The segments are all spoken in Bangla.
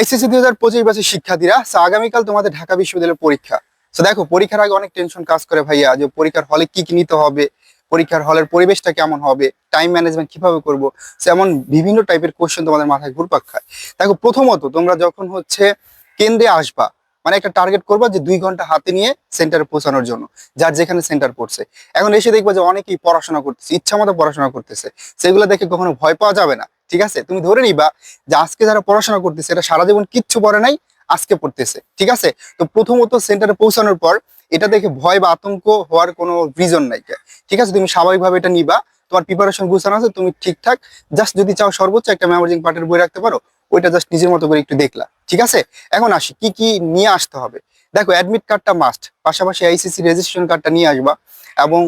এইচএসসি দুই হাজার পঁচিশ বছর শিক্ষার্থীরা আগামীকাল তোমাদের ঢাকা বিশ্ববিদ্যালয়ের পরীক্ষা। তো দেখো, পরীক্ষার আগে অনেক টেনশন কাজ করে ভাইয়া, যে পরীক্ষার হলে কি কি নিতে হবে, পরীক্ষার হলের পরিবেশটা কেমন হবে টাইম ম্যানেজমেন্ট কীভাবে করব এমন বিভিন্ন টাইপের কোশ্চেন তোমাদের মাথায় ঘুরপাক খায়। দেখো, প্রথমত তোমরা যখন হচ্ছে কেন্দ্রে আসবা মানে একটা টার্গেট করবা যে দুই ঘণ্টা হাতে নিয়ে সেন্টারে পৌঁছানোর জন্য, যার যেখানে সেন্টার পড়ছে। এখন এসে দেখবা যে অনেকেই পড়াশোনা করতেছে ইচ্ছা মতো পড়াশোনা করতেছে, সেগুলো দেখে কখনো ভয় পাওয়া যাবে না। ঠিক আছে? তুমি ধরে নিবা যে আজকে যারা পড়াশোনা করতেছে এটা সারা জীবন কিচ্ছু পড়ে নাই, আজকে পড়তেছে, ঠিক আছে? তো প্রথমত সেন্টারে পৌঁছানোর পর এটা দেখে ভয় বা আতঙ্ক হওয়ার কোনো রিজন নাই ঠিক আছে? তুমি স্বাভাবিকভাবে এটা নিবা, তোমার প্রিপারেশন গুছানো আছে, তুমি ঠিকঠাক জাস্ট যদি চাও সর্বোচ্চ একটা মেমোরিং পার্টের বই রাখতে পারো, ওইটা জাস্ট নিজের মতো করে একটু দেখলা, ঠিক আছে? এখন আসি, কি কি নিয়ে আসতে হবে? দেখো অ্যাডমিট কার্ডটা মাস্ট পাশাপাশি আইসিসি রেজিস্ট্রেশন কার্ডটা নিয়ে আসবা এবং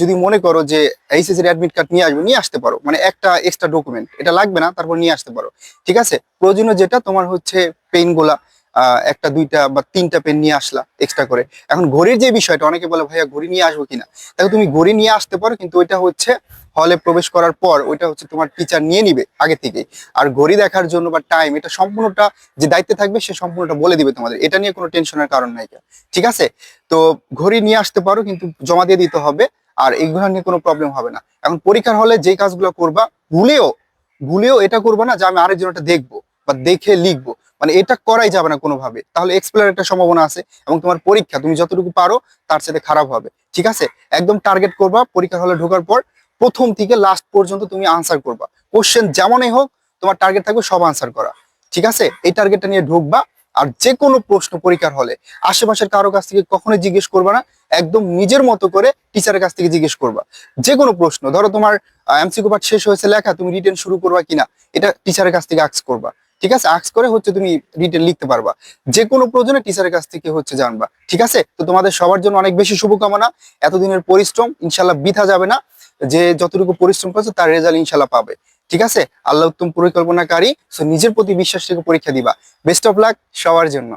যদি মনে করো যে এইচএসসি অ্যাডমিট কার্ড নিয়ে আসবে নিয়ে আসতে পারো। মানে একটা এক্সট্রা ডকুমেন্ট এটা লাগবে না তারপর নিয়ে আসতে পারো। ঠিক আছে? প্রয়োজনীয় যেটা তোমার হচ্ছে পেনগুলা আহ, একটা দুইটা বা তিনটা পেন নিয়ে আসলা এক্সট্রা করে। এখন ঘড়ির যে বিষয়টা অনেকে বলে ভাইয়া ঘড়ি নিয়ে আসব কিনা? দেখো তুমি ঘড়ি নিয়ে আসতে পারো কিন্তু ওইটা হচ্ছে হলে প্রবেশ করার পর ওইটা হচ্ছে তোমার টিচার নিয়ে নিবে আগে থেকে আর ঘড়ি দেখার জন্য বা টাইম এটা সম্পূর্ণটা যে দায়িত্বে থাকবে সে সম্পূর্ণটা বলে দিবে তোমাদের। এটা নিয়ে কোনো টেনশনের কারণ নাই ঠিক আছে? তো ঘড়ি নিয়ে আসতে পারো, কিন্তু জমা দিয়ে দিতে হবে আর এইগুলো নিয়ে কোনো প্রবলেম হবে না। এখন পরীক্ষার হলে যে কাজগুলো করবা, ভুলেও ভুলেও এটা করবা না যে আমি আরেকজন এটা দেখব বা দেখে লিখব। মানে এটা করাই যাবে না কোনোভাবে। তাহলে এক্সপ্লেয়ার একটা সম্ভাবনা আছে এবং তোমার পরীক্ষা, তুমি যতটুকু পারো তার সাথে খারাপ হবে। ঠিক আছে? একদম টার্গেট করবা, পরীক্ষার হলে ঢোকার পর প্রথম থেকে লাস্ট পর্যন্ত তুমি আনসার করবা। কোশ্চেন যেমনই হোক, তোমার টার্গেট থাকবে সব আনসার করা। ঠিক আছে? এই টার্গেটটা নিয়ে ঢুকবা আর যে কোনো প্রশ্ন পরীক্ষার হলে। আশেপাশের কারও কাছ থেকে কখনোই জিজ্ঞেস করবা না, একদম নিজের মতো করে টিচারের কাছ থেকে জিজ্ঞেস করবা। যে কোনো প্রশ্ন, ধরো তোমার এমসিকিউ পার্ট শেষ হয়েছে, লেখা, তুমি রিটেন শুরু করবা কিনা, এটা টিচারের কাছ থেকে আক্স করবা। ঠিক আছে? আক্স করে হচ্ছে তুমি রিটেন লিখতে পারবা। যে কোনো প্রয়োজনে টিচারের কাছ থেকে হচ্ছে জানবা। ঠিক আছে? তো তোমাদের সবার জন্য অনেক বেশি শুভকামনা। এতদিনের পরিশ্রম ইনশাল্লাহ বৃথা যাবে না। যে যতটুকু পরিশ্রম করছে, তার রেজাল্ট ইনশাল্লাহ পাবে। ঠিক আছে? আল্লাহ উত্তম পরিকল্পনাকারী সো নিজের প্রতি বিশ্বাস থেকে পরীক্ষা দিবা। বেস্ট অফ লাক সবার জন্য।